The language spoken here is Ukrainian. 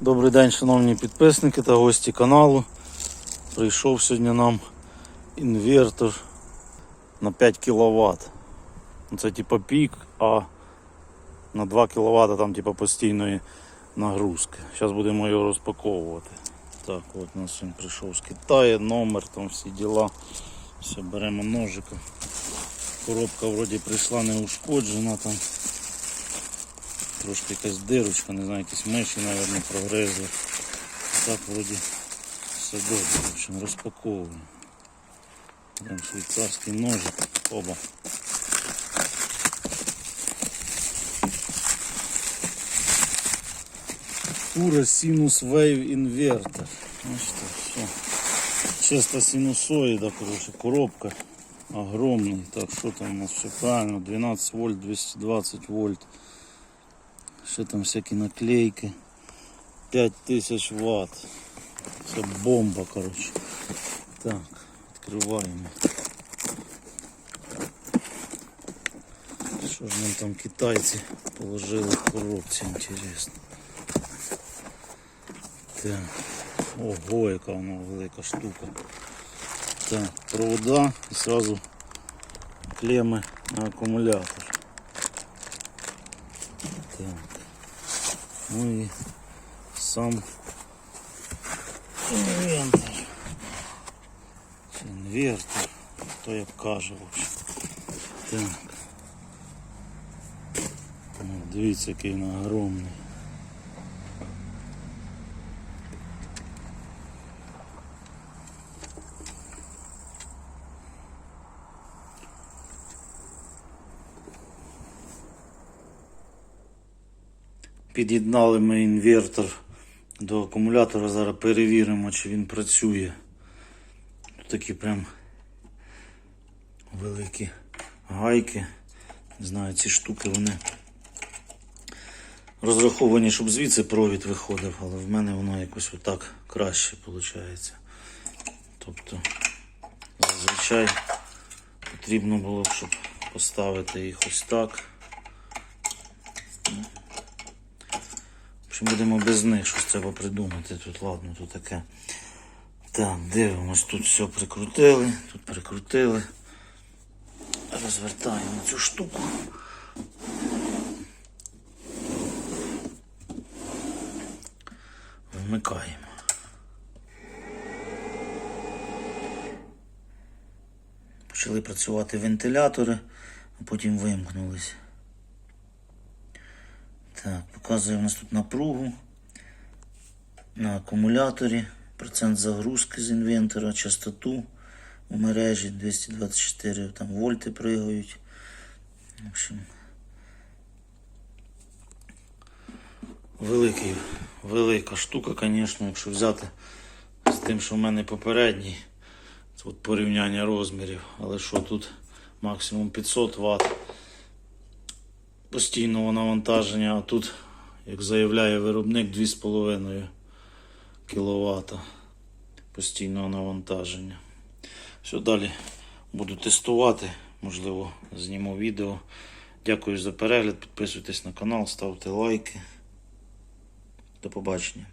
Добрий день, шановні підписники та гості каналу. Прийшов сьогодні нам інвертор на 5 кВт. Це типа пік, а на 2 кВт там типа постійної нагрузки. Зараз будемо його розпаковувати. Так, от у нас він прийшов з Китаю, номер, там всі діла. Все, беремо ножика. Коробка вроді прийшла не ушкоджена там. Трошки якась дирочка, не знаю, якісь миші, мабуть, прогризли. Так вроді все добре. В общем, розпаковуємо. Там швейцарський ножик. Оба. Ура Sinus Wave Inverter. Ну что, все. Чисто синусоида, короче, коробка. Огромный. Так, что там у нас все правильно? 12 вольт, 220 вольт. Ще там всякі наклейки. 5000 ватт. Це бомба, коротше. Так, відкриваємо. Що ж нам там китайці положили в коробці, інтересно. Так. Ого, яка вона велика штука. Так, провода і сразу клеми на акумулятор. Так. Ну і сам інвентор. Чи інвертор, я як каже в общем. Так. Дивіться, який він огромний. Під'єднали ми інвертор до акумулятора. Зараз перевіримо, чи він працює. Тут такі прям великі гайки. Не знаю, ці штуки вони розраховані, щоб звідси провід виходив, але в мене воно якось отак краще виходить. Тобто зазвичай потрібно було б, щоб поставити їх ось так. Общем, будемо без них щось треба придумати. Тут ладно, тут таке. Так, дивимось, тут все прикрутили, тут прикрутили. Розвертаємо цю штуку. Вмикаємо. Почали працювати вентилятори, а потім вимкнулись. Так, показує у нас тут напругу на акумуляторі, процент загрузки з інвентора, частоту у мережі 224 там вольти пригають. В общем, великий, велика штука, звісно, якщо взяти з тим, що в мене попередній, це от порівняння розмірів, але що тут? Максимум 500 Вт постійного навантаження, а тут, як заявляє виробник, 2,5 кВт постійного навантаження. Все, далі буду тестувати, можливо, зніму відео. Дякую за перегляд, підписуйтесь на канал, ставте лайки. До побачення.